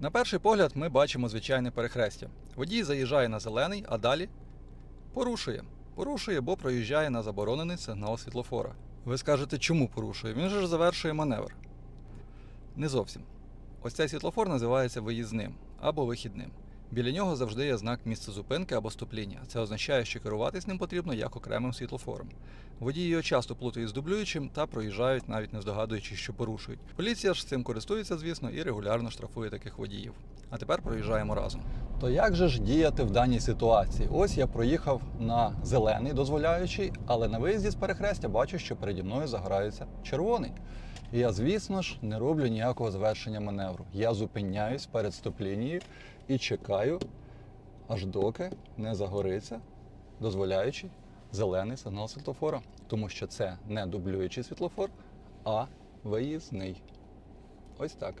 На перший погляд ми бачимо звичайне перехрестя. Водій заїжджає на зелений, а далі порушує. Порушує, бо проїжджає на заборонений сигнал світлофора. Ви скажете, чому порушує? Він же ж завершує маневр. Не зовсім. Ось цей світлофор називається виїзним або вихідним. Біля нього завжди є знак місця зупинки або стопління. Це означає, що керуватись ним потрібно як окремим світлофором. Водії його часто плутають з дублюючим та проїжджають, навіть не здогадуючись, що порушують. Поліція ж цим користується, звісно, і регулярно штрафує таких водіїв. А тепер проїжджаємо разом. То як же ж діяти в даній ситуації? Ось я проїхав на зелений, дозволяючий, але на виїзді з перехрестя бачу, що переді мною загорається червоний. Я, звісно ж, не роблю ніякого звершення маневру. Я зупиняюсь перед стоп-лінією і чекаю, аж доки не загориться, дозволяючи зелений сигнал світлофора. Тому що це не дублюючий світлофор, а виїзний. Ось так.